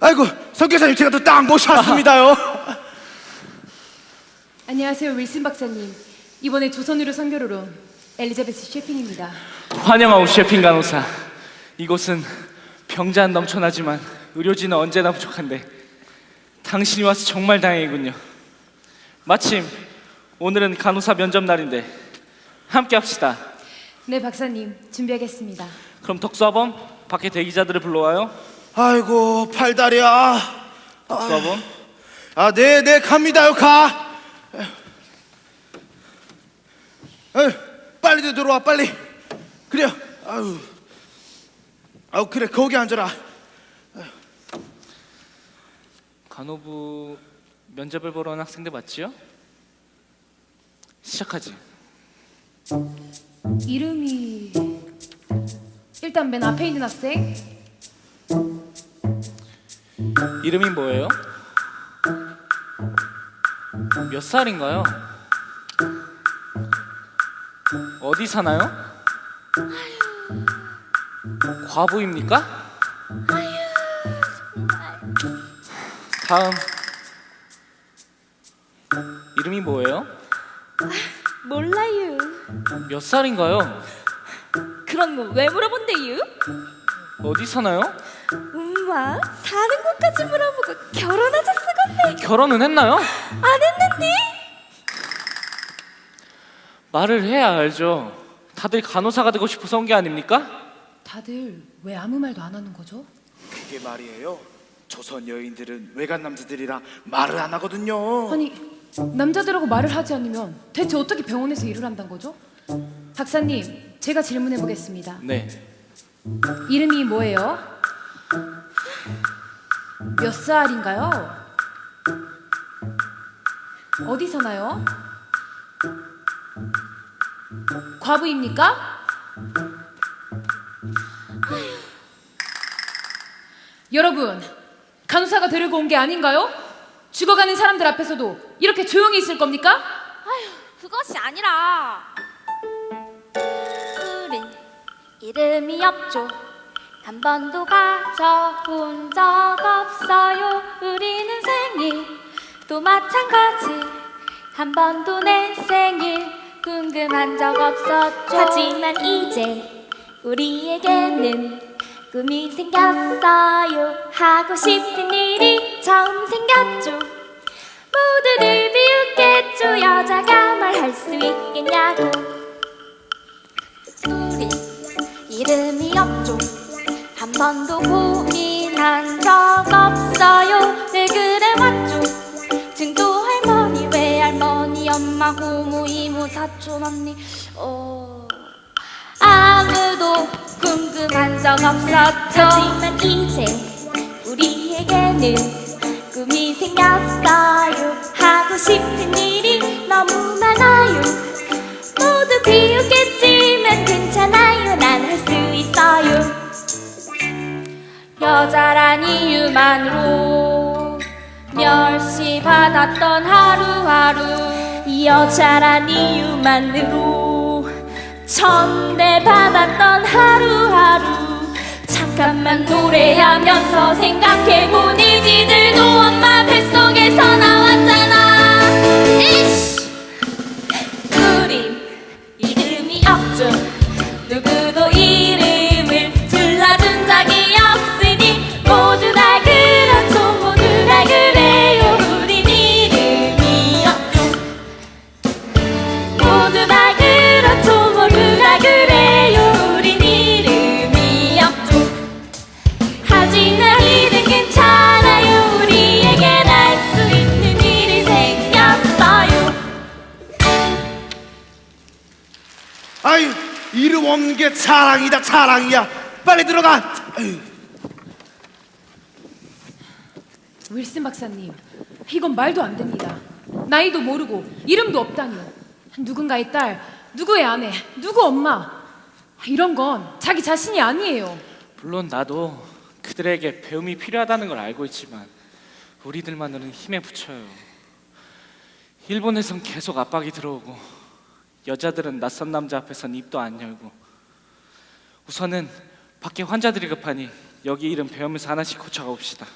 아이고 선교사님 제가 또 딱 모셨습니다요. 안녕하세요 윌슨 박사님. 이번에 조선의료 선교로로 온 엘리자베스 셰핑입니다. 환영하오 셰핑 간호사. 이곳은 병자는 넘쳐나지만 의료진은 언제나 부족한데 당신이 와서 정말 다행이군요. 마침 오늘은 간호사 면접 날인데 함께 합시다. 네 박사님 준비하겠습니다. 그럼 덕수아범 밖에 대기자들을 불러와요. 아이고 팔다리야. 덕수아범. 아, 네, 네, 갑니다요, 가. 에휴, 빨리들 들어와, 빨리. 그래요. 아유, 아우 그래, 거기 앉아라. 간호부 면접을 보러 온 학생들 맞지요? 시작하지. 이름이 일단 맨 앞에 있는 학생 이름이 뭐예요? 몇 살인가요? 어디 사나요? 과부입니까? 다음 이름이 뭐예요? 몰라요. 몇 살인가요? 그런 거 왜 물어본대요? 어디 사나요? 엄마 사는 곳까지 물어보고 결혼하자 쓰겄네. 결혼은 했나요? 안 했는데? 말을 해야 알죠. 다들 간호사가 되고 싶어서 온 게 아닙니까? 다들 왜 아무 말도 안 하는 거죠? 그게 말이에요. 조선 여인들은 외간 남자들이라 말을 안 하거든요. 아니 남자들하고 말을 하지 않으면 대체 어떻게 병원에서 일을 한다는 거죠? 박사님 제가 질문해 보겠습니다. 네. 이름이 뭐예요? 몇 살인가요? 어디 사나요? 과부입니까? 여러분, 간호사가 데리고 온 게 아닌가요? 죽어가는 사람들 앞에서도 이렇게 조용히 있을 겁니까? 아휴 그것이 아니라 우린 이름이 없죠. 한 번도 가져본 적 없어요. 우리는 생일 또 마찬가지 한 번도 내 생일 궁금한 적 없었죠. 하지만 이제 우리에게는 꿈이 생겼어요. 하고 싶은 일이 처음 생겼죠. 모두들 비웃겠죠. 여자가 말할 수 있겠냐고. 우리 이름이 없죠. 한 번도 고민한 사촌, 언니, 어. 아무도 궁금한 적 없었죠. 하지만 이제 우리에게는 꿈이 생겼어요. 하고 싶은 일이 너무 많아요. 모두 비웃겠지만 괜찮아요. 난 할 수 있어요. 여자란 이유만으로 멸시 받았던 하루하루 여자란 이유만으로 천대 받았던 하루하루 잠깐만 노래하면서 생각해보 니 지들도 엄마 뱃속 아유, 이름 없는 게 자랑이다, 자랑이야. 빨리 들어가. 아유, 윌슨 박사님, 이건 말도 안 됩니다. 나이도 모르고 이름도 없다니요. 누군가의 딸, 누구의 아내, 누구 엄마. 이런 건 자기 자신이 아니에요. 물론 나도 그들에게 배움이 필요하다는 걸 알고 있지만 우리들만으로는 힘에 부쳐요. 일본에선 계속 압박이 들어오고 여자들은 낯선 남자 앞에선 입도 안 열고 우선은 밖에 환자들이 급하니 여기 이름 배우면서 하나씩 고쳐가 봅시다.